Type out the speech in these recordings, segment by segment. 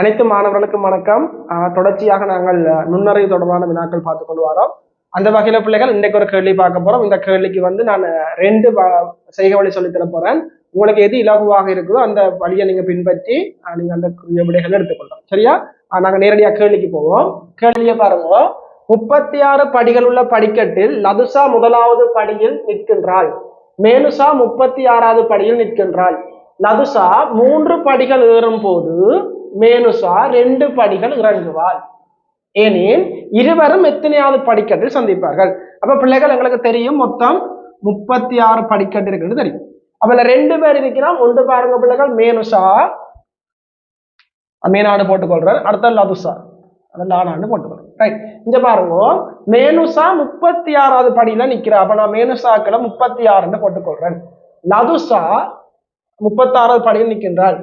அனைத்து மாணவர்களுக்கும் வணக்கம். தொடர்ச்சியாக நாங்கள் நுண்ணறிவு தொடர்பான வினாக்கள் பார்த்து கொண்டு வரோம். அந்த வகையில பிள்ளைகள் இன்றைக்கு ஒரு கேள்வி பார்க்க போறோம். இந்த கேள்விக்கு வந்து நான் ரெண்டு வ- செய்கை வழி சொல்லித்தர போறேன். உங்களுக்கு எது இலகுவாக இருக்குதோ அந்த வழியை நீங்க பின்பற்றி நீங்க அந்த விடைகளை எடுத்துக்கொள்ளலாம். சரியா? நாங்க நேரடியா கேள்விக்கு போவோம். கேள்வியை பாருங்க. முப்பத்தி ஆறு படிகள் உள்ள படிக்கட்டில் லதுசா முதலாவது படியில் நிற்கின்றாள். மேலுசா முப்பத்தி ஆறாவது படியில் நிற்கின்றாள். லதுசா மூன்று படிகள் ஏறும் போது மேனுசா ரெண்டு படிகள் இறங்குவாள் ஏனேன் இருவரும் எத்தனையாவது படிக்கட்டில் சந்திப்பார்கள்? அப்ப பிள்ளைகள் எங்களுக்கு தெரியும் மொத்தம் முப்பத்தி ஆறு படிக்கட்டு இருக்குன்னு தெரியும். அப்ப ரெண்டு பேர் இருக்கிறோம் ஒன்று பாருங்க பிள்ளைகள் மேனுசா மேனாடு போட்டுக்கொள்றார் அடுத்த லதுசா அது லானான்னு போட்டுக்கொள்றேன் ரைட் இங்க பாருங்க மேனுசா முப்பத்தி ஆறாவது படியில நிக்கிறா. அப்ப நான் மேனுசாக்களை முப்பத்தி ஆறுன்னு போட்டுக்கொள்றேன். லதுசா முப்பத்தாறாவது படியில் நிற்கின்றாள்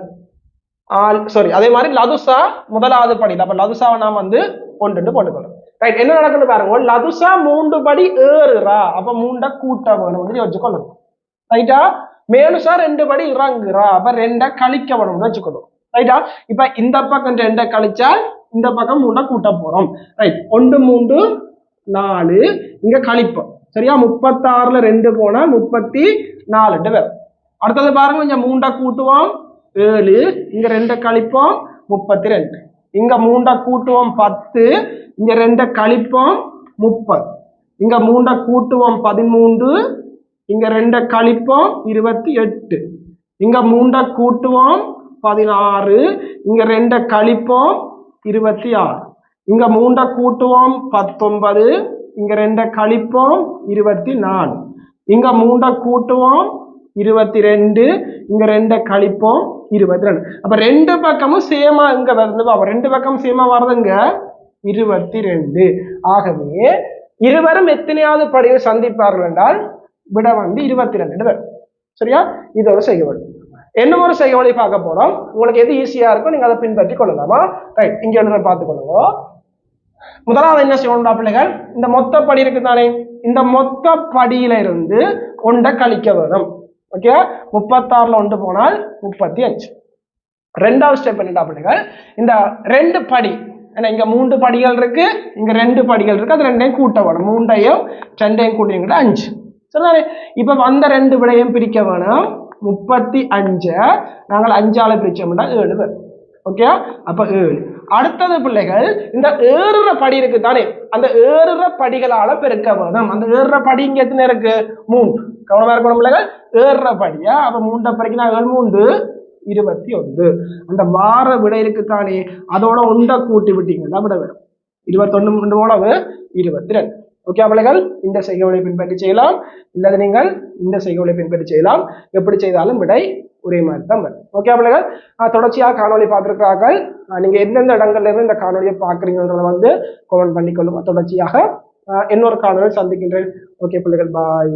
சாரி அதே மாதிரி லதுசா முதலாவது படி. அப்ப லதுசாவை நாம் வந்து ஒன்றுன்னு போட்டுக்கணும் ரைட் என்ன நடக்குது பாருங்க. லதுசா மூன்று படி ஏறுறா. அப்ப மூண்ட கூட்ட வேணும்னு யோசிச்சுக்கொள்ளணும் ரைட்டா மேலுசா ரெண்டு படி இறங்குறா. அப்ப ரெண்ட கழிக்க வேணும்னு வச்சுக்கணும் ரைட்டா இப்ப இந்த பக்கம் ரெண்ட கழிச்சால் இந்த பக்கம் மூண்ட கூட்ட போறோம். ரைட் ஒன்று மூன்று நாலு. இங்க கழிப்போம். சரியா? முப்பத்தாறுல ரெண்டு போனா முப்பத்தி நாலுட்டு வரும். அடுத்தது பாருங்க கொஞ்சம் மூண்டை கூட்டுவோம். ஏழு இங்க ரெண்டை கழிப்போம் முப்பத்தி ரெண்டு இங்க மூண்டை கூட்டுவோம் பத்து. இங்க ரெண்டை கழிப்போம் முப்பது. இங்க மூண்டை கூட்டுவோம் பதிமூன்று. இங்க ரெண்டை கழிப்போம் இருபத்தி எட்டு. இங்க மூண்டை கூட்டுவோம் பதினாறு. இங்க ரெண்டை கழிப்போம் இருபத்தி ஆறு. இங்க மூண்டை கூட்டுவோம் பத்தொன்பது. இங்க ரெண்டை கழிப்போம் இருபத்தி நாலு. இங்க மூண்டை கூட்டுவோம் இருபத்தி ரெண்டு. இங்க ரெண்டை கழிப்போம் இருபத்தி ரெண்டு அப்ப ரெண்டு பக்கமும் சேமா இங்க வருது? அப்ப ரெண்டு பக்கம் சேமா வருதுங்க இருபத்தி ரெண்டு ஆகவே இருவரும் எத்தனையாவது படியில் சந்திப்பார்கள் என்றால் விட வந்து இருபத்தி ரெண்டு வரும். சரியா? இதோட செய்ய வேண்டும் என்ன ஒரு செய்ய வழி பார்க்க போறோம்? உங்களுக்கு எது ஈஸியா இருக்கோ நீங்க அதை பின்பற்றி கொள்ளலாமா? ரைட் இங்க எழுத பார்த்துக்கொள்ளுங்க முதலாவது என்ன செய்யணும்டா பிள்ளைகள்? இந்த மொத்த படி இருக்கு தானே இந்த மொத்த படியில இருந்து ஒன்றை கழிக்க வேணும். ஓகே முப்பத்தாறுல ஒன்று போனால் முப்பத்தி அஞ்சு ரெண்டாவது ஸ்டெப் என்னடா பிள்ளைகள் இந்த ரெண்டு படி. ஏன்னா இங்க மூன்று படிகள் இருக்கு இங்க ரெண்டு படிகள் இருக்கு. அது ரெண்டையும் கூட்ட வேணும். மூண்டையும் ரெண்டையும் கூட்டிங்கிட்ட அஞ்சு. சரிதானே இப்ப வந்த ரெண்டு விடையும் பிரிக்க வேணும். முப்பத்தி அஞ்சை நாங்கள் அஞ்சால பிரிச்சோம்னா ஏழு பேர் ஓகே அப்ப ஏழு. அடுத்தது பிள்ளைகள் இந்த ஏறுற படி இருக்கு தானே அந்த ஏறுற படிகளால பெருக்க வேணும். அந்த ஏறுற படி இங்க எத்தனை இருக்கு? மூன்று. கவனமா இருக்கணும் பிள்ளைகள். ஏறுற படியா அப்ப மூன்றை பறிக்கினா ஏழு மூன்று இருபத்தி ஒன்று. அந்த வார விடை இருக்கு அதோட ஒன்றை கூட்டி விட்டீங்கன்னா விட வரும். இருபத்தொன்னு மூன்று உணவு இருபத்தி ரெண்டு ஓகே பிள்ளைகள்? இந்த செய்கவலை பின்பற்றி செய்யலாம். இல்லது நீங்கள் இந்த செய்கவலை பின்பற்றி செய்யலாம். எப்படி செய்தாலும் விடை ஒரே மாதிரி தான் வரும். ஓகே பிள்ளைகள்? தொடர்ச்சியாக காணொளி பார்த்துருக்கிறார்கள். நீங்க எந்தெந்த இடங்கள்ல இருந்து இந்த காணொலியை பார்க்குறீங்கன்றத வந்து கமெண்ட் பண்ணிக்கொள்ளும் தொடர்ச்சியாக இன்னொரு காணொலி சந்திக்கின்றேன். ஓகே பிள்ளைகள் பாய்